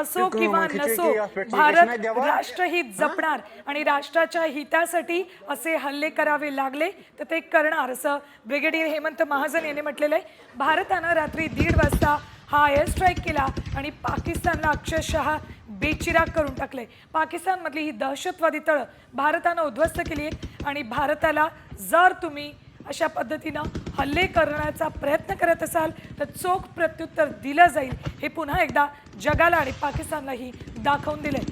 असो किंवा नसो भारत? राष्ट्रहित जपणार आणि राष्ट्राच्या हितासाठी असे हल्ले करावे लागले तर ते करणार. असं ब्रिगेडियर हेमंत महाजन यांनी म्हटलेलं आहे. भारतानं रात्री दीड वाजता हा एअर स्ट्राईक केला आणि पाकिस्तानला अक्षरशः बेचिराग करून टाकले पाकिस्तानमधली ही दहशतवादी तळं भारतानं उद्ध्वस्त केली आहेत आणि भारताला जर तुम्ही अशा पद्धतीनं हल्ले करण्याचा प्रयत्न करत असाल तर चोख प्रत्युत्तर दिलं जाईल. हे पुन्हा एकदा जगाला आणि पाकिस्तानलाही दाखवून दिलंय.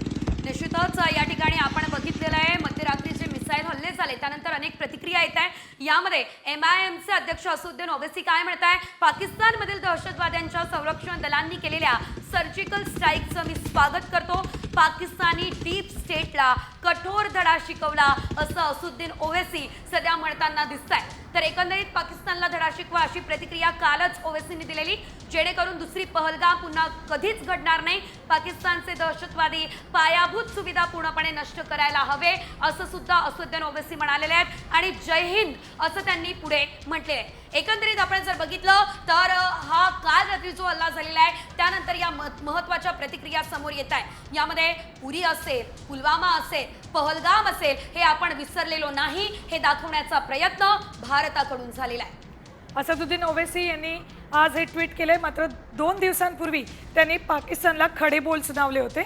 निश्चितच या ठिकाणी आपण बघितलेलं आहे मध्यरात्रीचे मिसाईल हल्ले झाले त्यानंतर अनेक प्रतिक्रिया येत आहे यामध्ये एम आय एमचे अध्यक्ष असुद्दीन ओवेसी काय म्हणत आहे पाकिस्तानमधील दहशतवाद्यांच्या संरक्षण दलांनी केलेल्या सर्जिकल स्ट्राईकचं मी स्वागत करतो. पाकिस्तानी डीप स्टेटला कठोर धडा शिकवला असं असुद्दीन ओवेसी सध्या म्हणताना दिसत आहे तर एकंदरीत पाकिस्तानला धडा शिकवा अशी प्रतिक्रिया कालच ओवेसीने दिलेली जेणेकरून दुसरी पहलगाम पुन्हा कधीच घडणार नाही. पाकिस्तानचे दहशतवादी पायाभूत सुविधा पूर्णपणे नष्ट करायला हवे असं सुद्धा असुद्दीन ओवेसी म्हणालेले आहेत. आणि जय हिंद असं त्यांनी पुढे म्हटले आहे. एकंदरीत आपण जर बघितलं तर रात्री जो हल्ला झालेला आहे त्यानंतर या महत्त्वाच्या प्रतिक्रिया समोर येत आहे. यामध्ये पुरी असेल पुलवामा असेल पहलगाम असेल हे आपण विसरलेलो नाही हे दाखवण्याचा प्रयत्न भारताकडून झालेला आहे. असदुद्दीन ओवेसी यांनी आज हे ट्विट केलंय. मात्र दोन दिवसांपूर्वी त्यांनी पाकिस्तानला खडे बोल सुनावले होते.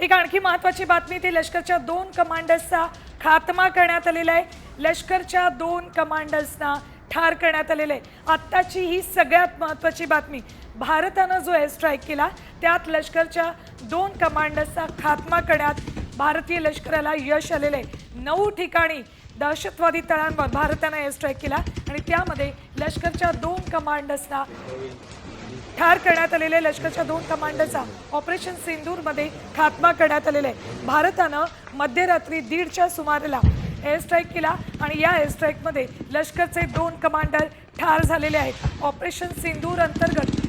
एक आणखी महत्वाची बातमी ती लष्करच्या दोन कमांडर्सचा खात्मा करण्यात आलेला आहे. लष्करच्या दोन कमांडर्सना ठार करण्यात आलेलं आहे. आत्ताची ही सगळ्यात महत्त्वाची बातमी. भारतानं जो एअर स्ट्राईक केला त्यात लष्करच्या दोन कमांडर्सचा खात्मा करण्यात भारतीय लष्कराला यश आलेलं आहे. नऊ ठिकाणी दहशतवादी तळांवर भारतानं एअर स्ट्राईक केला आणि त्यामध्ये लष्करच्या दोन कमांडर्सना ठार करण्यात आलेले लष्करच्या दोन कमांडरचा ऑपरेशन सिंदूरमध्ये खात्मा करण्यात आलेला आहे. भारतानं मध्यरात्री दीडच्या सुमाराला एअर स्ट्राईक केला आणि या एअर स्ट्राईकमध्ये लष्करचे दोन कमांडर ठार झालेले आहेत. ऑपरेशन सिंदूर अंतर्गत